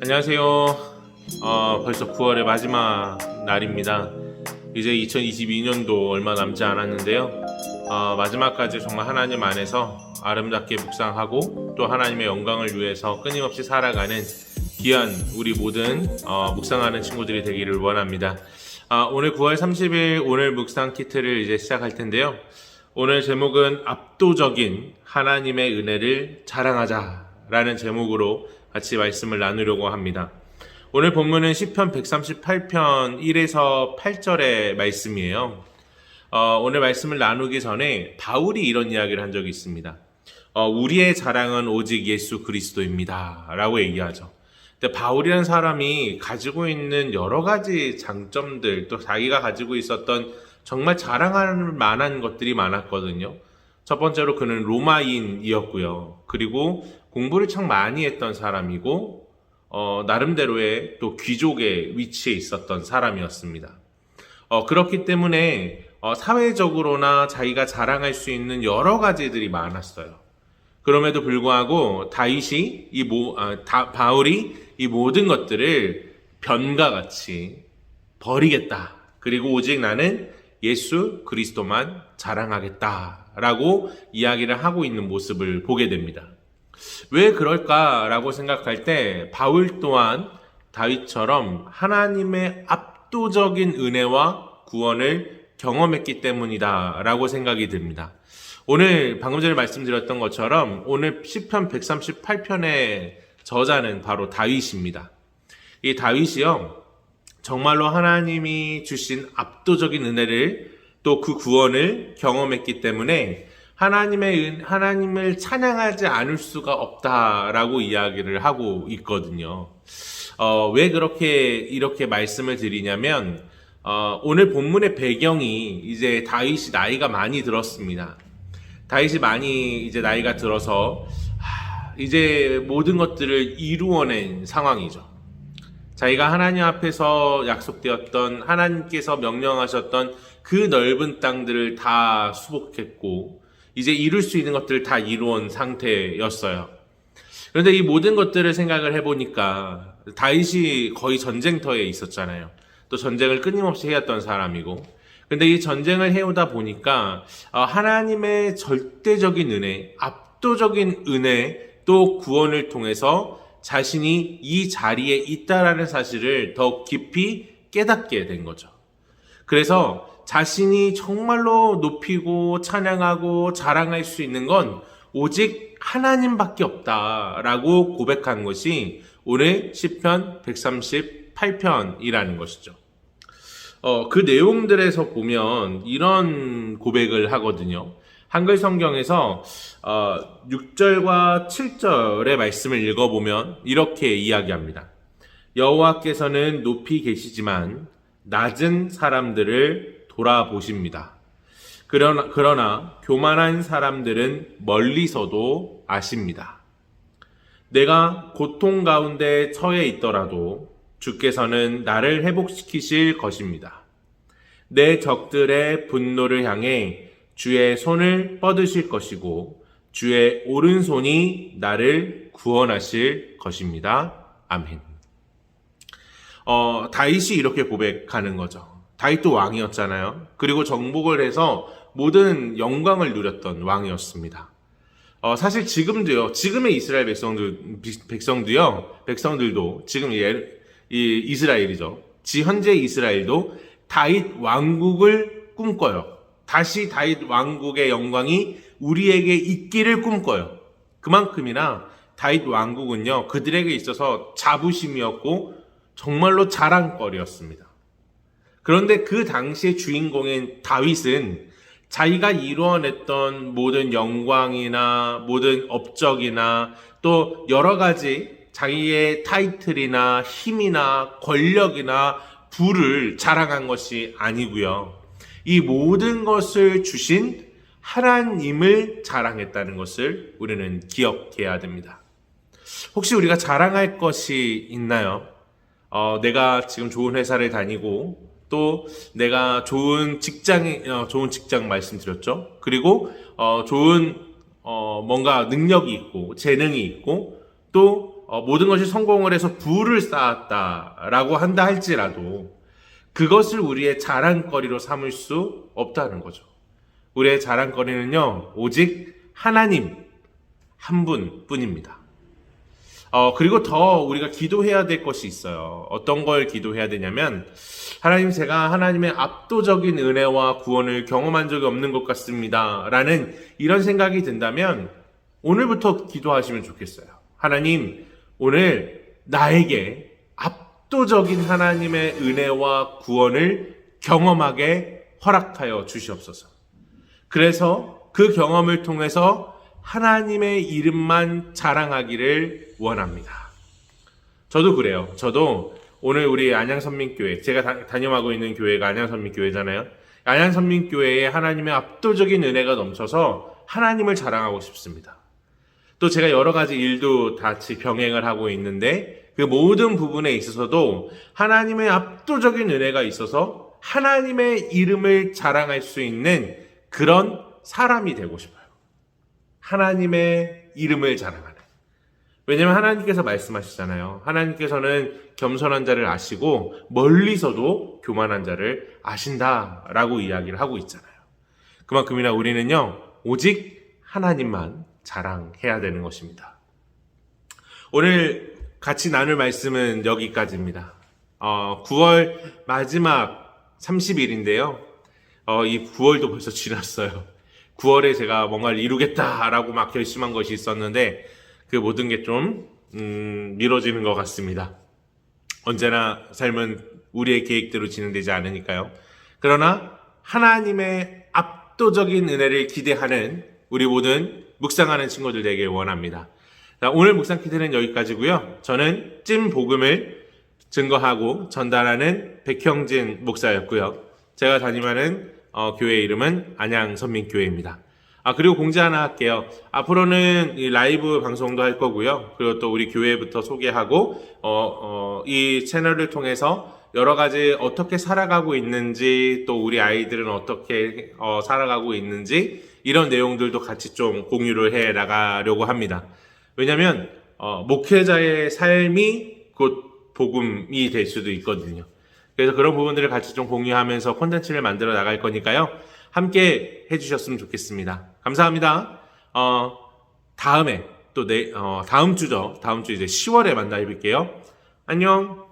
안녕하세요. 어, 벌써 9월의 마지막 날입니다. 이제 2022년도 얼마 남지 않았는데요. 어, 마지막까지 정말 하나님 안에서 아름답게 묵상하고 또 하나님의 영광을 위해서 끊임없이 살아가는 귀한 우리 모든 어, 묵상하는 친구들이 되기를 원합니다. 아, 오늘 9월 30일 오늘 묵상 키트를 이제 시작할 텐데요. 오늘 제목은 압도적인 하나님의 은혜를 자랑하자라는 제목으로 같이 말씀을 나누려고 합니다. 오늘 본문은 시편 138편 1에서 8절의 말씀이에요. 어, 오늘 말씀을 나누기 전에 바울이 이런 이야기를 한 적이 있습니다. 어, 우리의 자랑은 오직 예수 그리스도입니다. 라고 얘기하죠. 근데 바울이라는 사람이 가지고 있는 여러 가지 장점들, 또 자기가 가지고 있었던 정말 자랑할 만한 것들이 많았거든요. 첫 번째로 그는 로마인이었고요. 그리고 공부를 참 많이 했던 사람이고, 어, 나름대로의 또 귀족의 위치에 있었던 사람이었습니다. 어, 그렇기 때문에 어, 사회적으로나 자기가 자랑할 수 있는 여러 가지들이 많았어요. 그럼에도 불구하고 다윗이 이 모, 아, 다, 바울이 이 모든 것들을 변과 같이 버리겠다. 그리고 오직 나는 예수 그리스도만 자랑하겠다라고 이야기를 하고 있는 모습을 보게 됩니다. 왜 그럴까라고 생각할 때 바울 또한 다윗처럼 하나님의 압도적인 은혜와 구원을 경험했기 때문이다라고 생각이 듭니다. 오늘 방금 전에 말씀드렸던 것처럼 오늘 시편 138편의 저자는 바로 다윗입니다. 이 다윗이요. 정말로 하나님이 주신 압도적인 은혜를 또 그 구원을 경험했기 때문에 하나님의 은- 하나님을 찬양하지 않을 수가 없다라고 이야기를 하고 있거든요. 어, 왜 그렇게 이렇게 말씀을 드리냐면 어, 오늘 본문의 배경이 이제 다윗이 나이가 많이 들었습니다. 다윗이 많이 이제 나이가 들어서 하, 이제 모든 것들을 이루어낸 상황이죠. 자기가 하나님 앞에서 약속되었던 하나님께서 명령하셨던 그 넓은 땅들을 다 수복했고 이제 이룰 수 있는 것들을 다 이루어온 상태였어요. 그런데 이 모든 것들을 생각을 해보니까 다윗이 거의 전쟁터에 있었잖아요. 또 전쟁을 끊임없이 해왔던 사람이고. 근데 이 전쟁을 해오다 보니까 어, 하나님의 절대적인 은혜, 압도적인 은혜, 또 구원을 통해서 자신이 이 자리에 있다라는 사실을 더 깊이 깨닫게 된 거죠. 그래서 자신이 정말로 높이고 찬양하고 자랑할 수 있는 건 오직 하나님밖에 없다라고 고백한 것이 오늘 시편 138편이라는 것이죠. 어, 그 내용들에서 보면 이런 고백을 하거든요. 한글 성경에서 어, 6절과 7절의 말씀을 읽어보면 이렇게 이야기합니다. 여호와께서는 높이 계시지만 낮은 사람들을 돌아보십니다. 그러나, 그러나 교만한 사람들은 멀리서도 아십니다. 내가 고통 가운데 처해 있더라도 주께서는 나를 회복시키실 것입니다. 내 적들의 분노를 향해 주의 손을 뻗으실 것이고 주의 오른손이 나를 구원하실 것입니다. 아멘. 어, 다윗이 이렇게 고백하는 거죠. 다윗도 왕이었잖아요. 그리고 정복을 해서 모든 영광을 누렸던 왕이었습니다. 어, 사실 지금도요, 지금의 이스라엘 백성들, 백성도요, 백성들도, 지금 예, 이 이스라엘이죠. 지 현재 이스라엘도 다윗 왕국을 꿈꿔요. 다시 다윗 왕국의 영광이 우리에게 있기를 꿈꿔요. 그만큼이나 다윗 왕국은요, 그들에게 있어서 자부심이었고, 정말로 자랑거리였습니다. 그런데 그 당시의 주인공인 다윗은 자기가 이루어냈던 모든 영광이나 모든 업적이나 또 여러 가지 자기의 타이틀이나 힘이나 권력이나 부를 자랑한 것이 아니고요. 이 모든 것을 주신 하나님을 자랑했다는 것을 우리는 기억해야 됩니다. 혹시 우리가 자랑할 것이 있나요? 어, 내가 지금 좋은 회사를 다니고 또 내가 좋은 직장이 어, 좋은 직장 말씀드렸죠. 그리고 어, 좋은 어, 뭔가 능력이 있고 재능이 있고 또 어, 모든 것이 성공을 해서 부를 쌓았다라고 한다 할지라도 그것을 우리의 자랑거리로 삼을 수 없다는 거죠. 우리의 자랑거리는요, 오직 하나님 한 분 뿐입니다. 어, 그리고 더 우리가 기도해야 될 것이 있어요. 어떤 걸 기도해야 되냐면, 하나님 제가 하나님의 압도적인 은혜와 구원을 경험한 적이 없는 것 같습니다. 라는 이런 생각이 든다면, 오늘부터 기도하시면 좋겠어요. 하나님, 오늘 나에게 압도적인 하나님의 은혜와 구원을 경험하게 허락하여 주시옵소서. 그래서 그 경험을 통해서 하나님의 이름만 자랑하기를 원합니다. 저도 그래요. 저도 오늘 우리 안양선민교회, 제가 다, 다녀가고 있는 교회가 안양선민교회잖아요. 안양선민교회에 하나님의 압도적인 은혜가 넘쳐서 하나님을 자랑하고 싶습니다. 또 제가 여러 가지 일도 같이 병행을 하고 있는데 그 모든 부분에 있어서도 하나님의 압도적인 은혜가 있어서 하나님의 이름을 자랑할 수 있는 그런 사람이 되고 싶어요. 하나님의 이름을 자랑하는. 왜냐면 하나님께서 말씀하시잖아요. 하나님께서는 겸손한 자를 아시고 멀리서도 교만한 자를 아신다라고 이야기를 하고 있잖아요. 그만큼이나 우리는요, 오직 하나님만 자랑해야 되는 것입니다. 오늘 같이 나눌 말씀은 여기까지입니다. 어, 9월 마지막 30일인데요. 어, 이 9월도 벌써 지났어요. 9월에 제가 뭔가를 이루겠다라고 막 결심한 것이 있었는데 그 모든 게좀 음, 미뤄지는 것 같습니다. 언제나 삶은 우리의 계획대로 진행되지 않으니까요. 그러나 하나님의 압도적인 은혜를 기대하는 우리 모든 묵상하는 친구들 되길 원합니다. 자, 오늘 묵상 키트는 여기까지고요. 저는 찐 복음을 증거하고 전달하는 백형진 목사였고요. 제가 다니는 어, 교회 이름은 안양 선민교회입니다. 아 그리고 공지 하나 할게요. 앞으로는 이 라이브 방송도 할 거고요. 그리고 또 우리 교회부터 소개하고 어, 어, 이 채널을 통해서 여러 가지 어떻게 살아가고 있는지 또 우리 아이들은 어떻게 어, 살아가고 있는지 이런 내용들도 같이 좀 공유를 해 나가려고 합니다. 왜냐하면 어, 목회자의 삶이 곧 복음이 될 수도 있거든요. 그래서 그런 부분들을 같이 좀 공유하면서 콘텐츠를 만들어 나갈 거니까요. 함께 해주셨으면 좋겠습니다. 감사합니다. 어, 다음에 또 내, 어, 다음 주죠. 다음 주 이제 10월에 만나 뵐게요. 안녕.